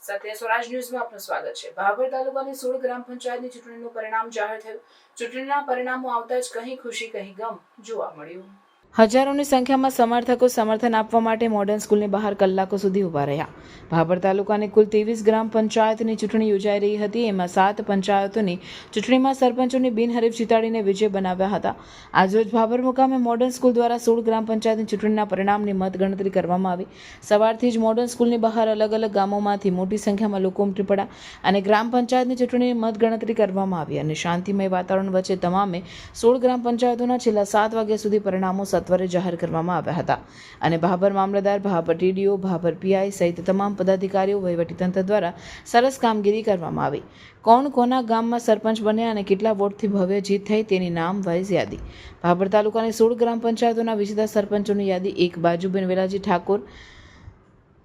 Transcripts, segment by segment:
સત્ય સ્વરાજ ન્યૂઝમાં આપનું સ્વાગત છે. ભાભર તાલુકાની સોળ ગ્રામ પંચાયતની ચૂંટણીનું પરિણામ જાહેર થયું. ચૂંટણીના પરિણામો આવતા જ કહી ખુશી કહી ગમ જોવા મળ્યું. હજારોની સંખ્યામાં સમર્થકો સમર્થન આપવા માટે મોડર્ન સ્કૂલની બહાર કલાકો સુધી ઊભા રહ્યા. ભાભર તાલુકાની કુલ ત્રેવીસ ગ્રામ પંચાયતની ચૂંટણી યોજાઈ રહી હતી. એમાં સાત પંચાયતોની ચૂંટણીમાં સરપંચોની બિનહરીફ જીતાડીને વિજય બનાવ્યા હતા. આજરોજ ભાભર મુકામે મોડર્ન સ્કૂલ દ્વારા સોળ ગ્રામ પંચાયતની ચૂંટણીના પરિણામની મતગણતરી કરવામાં આવી. સવારથી જ મોડર્ન સ્કૂલની બહાર અલગ અલગ ગામોમાંથી મોટી સંખ્યામાં લોકો ઉમટી પડ્યા અને ગ્રામ પંચાયતની ચૂંટણીની મતગણતરી કરવામાં આવી અને શાંતિમય વાતાવરણ વચ્ચે તમામે સોળ ગ્રામ પંચાયતોના છેલ્લા સાત વાગ્યા સુધી પરિણામો સત્વરે જાહેર કરવામાં આવ્યા હતા. અને ભાભર મામલતદાર, ભાભર ટીડીઓ, ભાભર પીઆઈ સહિત તમામ પદાધિકારીઓ વહીવટીતંત્ર દ્વારા સરસ કામગીરી કરવામાં આવી. કોણ કોના ગામમાં સરપંચ બન્યા અને કેટલા વોટથી ભવ્ય જીત થઈ તેની નામ વાઇઝ યાદી. ભાભર તાલુકાની સોળ ગ્રામ પંચાયતોના વિજેતા સરપંચોની યાદી એક બાજુબેન વેલાજી ઠાકોર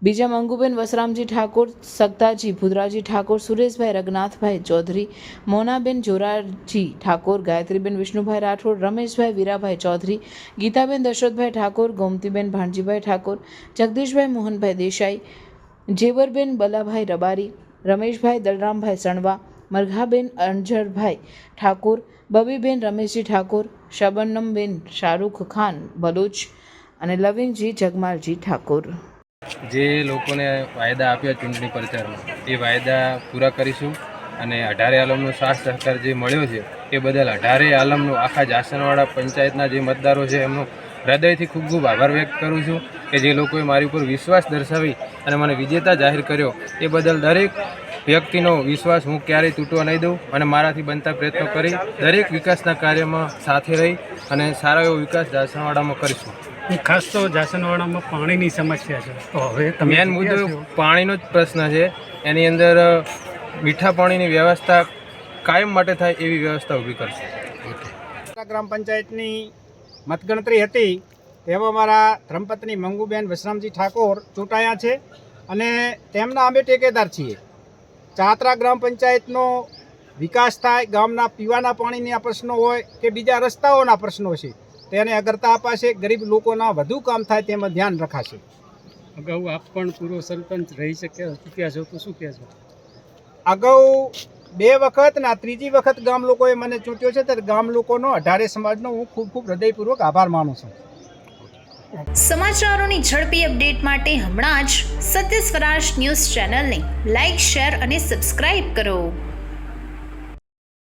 બીજા મંગુબેન વસરામજી ઠાકોર, સગતાજી ભુદરાજી ઠાકોર, સુરેશભાઈ રઘનાથભાઈ ચૌધરી, મોનાબેન જોરાજી ઠાકોર, ગાયત્રીબેન વિષ્ણુભાઈ રાઠોડ, રમેશભાઈ વીરાભાઈ ચૌધરી, ગીતાબેન દશરથભાઈ ઠાકોર, ગોમતીબેન ભાણજીભાઈ ઠાકોર, જગદીશભાઈ મોહનભાઈ દેસાઈ જેવરબેન બલાભાઈ રબારી, રમેશભાઈ દલરામભાઈ સણવા, મરઘાબેન અંજરભાઈ ઠાકોર, બબીબેન રમેશજી ઠાકોર, શબનમબેન શાહરૂખ ખાન બલોચ અને લવિંગજી જગમાલજી ઠાકોર. જે લોકોને વાયદા આપ્યા ચૂંટણી પ્રચારમાં એ વાયદા પૂરા કરીશું અને અઢારે આલમનો સાથ સહકાર જે મળ્યો છે એ બદલ અઢારે આલમનો આખા જાસનવાડા પંચાયતના જે મતદારો છે એમનો હૃદયથી ખૂબ ખૂબ આભાર વ્યક્ત કરું છું કે જે લોકોએ મારી ઉપર વિશ્વાસ દર્શાવી અને મને વિજેતા જાહેર કર્યો. એ બદલ દરેક વ્યક્તિનો વિશ્વાસ હું ક્યારેય તૂટવા નહીં દઉં અને મારાથી બનતા પ્રયત્નો કરી દરેક વિકાસના કાર્યમાં સાથે રહી અને સારો એવો વિકાસ જાસણવાડામાં કરીશું. ખાસ તો જાસનવાડામાં પાણીની સમસ્યા છે. તો હવે મેન મુદ્દો પાણીનો જ પ્રશ્ન છે. એની અંદર મીઠા પાણીની વ્યવસ્થા કાયમ માટે થાય એવી વ્યવસ્થા ઊભી કરશે. ગ્રામ પંચાયતની મતગણતરી હતી તેમાં મારા ધર્મપત્ની મંગુબેન વિશ્રામજી ઠાકોર ચૂંટાયા છે અને તેમના અમે ટેકેદાર છીએ. ચાતરા ગ્રામ પંચાયતનો વિકાસ થાય ગામના પીવાના પાણીના પ્રશ્નો હોય કે બીજા રસ્તાઓના પ્રશ્નો છે તેને અગ્રતા અપાશે ગરીબ લોકોના વધુ કામ થાય તેમાં ધ્યાન રખાશે. અગાઉ આપ પણ પૂર્વ સરપંચ રહી શક્યા ચૂક્યા છો તો શું કહેશો? અગાઉ બે વખત ના ત્રીજી વખત ગામ લોકોએ મને ચૂંટ્યો છે, ત્યારે ગામ લોકોનો અઢારે સમાજનો હું ખૂબ ખૂબ હૃદયપૂર્વક આભાર માનું છું. સમાચારોની ઝડપી અપડેટ માટે હમણાં જ સત્ય સ્વરાજ ન્યૂઝ ચેનલને લાઇક શેર અને સબસ્ક્રાઇબ કરો.